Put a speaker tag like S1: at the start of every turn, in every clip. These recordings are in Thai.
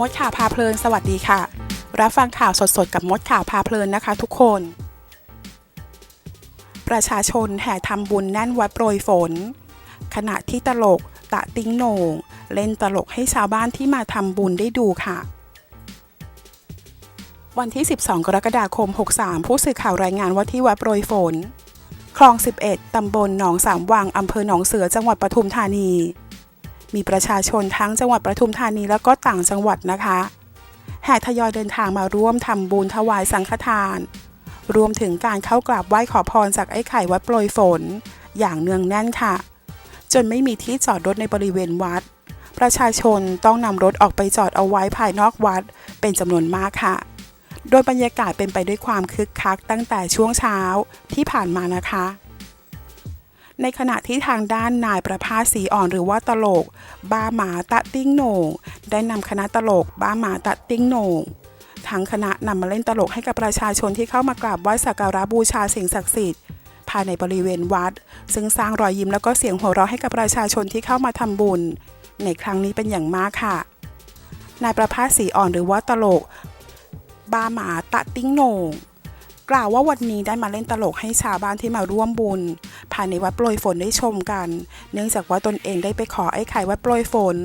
S1: มดข่าวพาเพลินสวัสดีค่ะ รับฟังข่าวสดๆ กับมดข่าวพาเพลินนะคะทุกคน ประชาชนแห่ทำบุญแน่นวัดโปรยฝน ขณะที่ตลกตะติ้งโหน่ง เล่นตลกให้ชาวบ้านที่มาทำบุญได้ดูค่ะ วันที่ 12 กรกฎาคม 63 ผู้สื่อข่าวรายงานว่าที่วัดโปรยฝน คลอง 11 ตำบลหนองสามวังอำเภอหนองเสือจังหวัดปทุมธานี มีประชาชนทั้งจังหวัดปทุมธานีแล้วก็ต่างจังหวัดนะคะ แห่ทยอยเดินทางมาร่วมทำบุญถวายสังฆทาน รวมถึงการเข้ากราบไหว้ขอพรจากไอ้ไข่วัดโปรยฝน อย่างเนืองแน่นค่ะ จนไม่มีที่จอดรถในบริเวณวัด ประชาชนต้องนำรถออกไปจอดเอาไว้ภายนอกวัด เป็นจำนวนมากค่ะ โดยบรรยากาศเป็นไปด้วยความคึกคักตั้งแต่ช่วงเช้าที่ผ่านมานะคะ ในขณะที่ทางด้านนายประภาสีอ่อนหรือว่าตลก บ้าหมาตะติ้งโหน่งได้นำคณะตลก บ้าหมาตะติ้งโหน่งทั้งคณะนำมาเล่นตลกให้กับประชาชนที่เข้ามากราบไหว้สักการะบูชาสิ่งศักดิ์สิทธิ์ภายในบริเวณวัด ซึ่งสร้างรอยยิ้มแล้วก็เสียงหัวเราะให้กับประชาชนที่เข้ามาทำบุญ ในครั้งนี้เป็นอย่างมากค่ะ นายประภาสีอ่อนหรือว่าตลก บาหมาตะติ้งโหน่งกล่าวว่าวันนี้ได้มาเล่นตลกให้ชาวบ้านที่มาร่วมบุญ ภายในวัดโปรยฝนได้ชมกัน เนื่องจากว่าตนเองได้ไปขอไอ้ไข่วัดโปรยฝน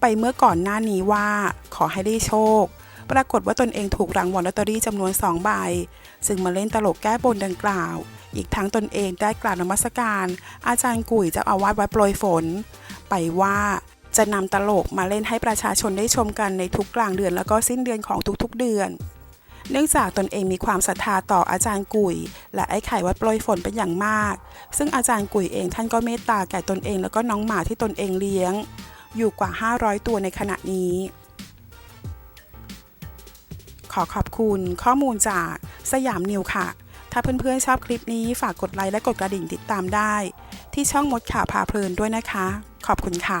S1: ไปเมื่อก่อนหน้านี้ว่าขอให้ได้โชค ปรากฏว่าตนเองถูกรางวัลลอตเตอรี่จำนวนสองใบ ซึ่งมาเล่นตลกแก้บนดังกล่าว อีกทั้งตนเองได้กล่าวนมัสการ อาจารย์กุ๋ยเจ้าอาวาสวัดโปรยฝน ไปว่าจะนำตลกมาเล่นให้ประชาชนได้ชมกันในทุกกลางเดือนแล้วก็สิ้นเดือนของทุกๆเดือน เนื่องจากตนเองมีความศรัทธาต่ออาจารย์กุยและไอ้ไข่วัดโปรยฝนเป็นอย่างมาก ซึ่งอาจารย์กุยเองท่านก็เมตตาแก่ตนเองแล้วก็น้องหมาที่ตนเองเลี้ยง อยู่กว่า 500 ตัวในขณะนี้ ขอขอบคุณข้อมูลจากสยามนิวค่ะ ถ้าเพื่อนๆชอบคลิปนี้ฝากกดไลค์และกดกระดิ่งติดตามได้ ที่ช่องมดข่าวพาเพลินด้วยนะคะ ขอบคุณค่ะ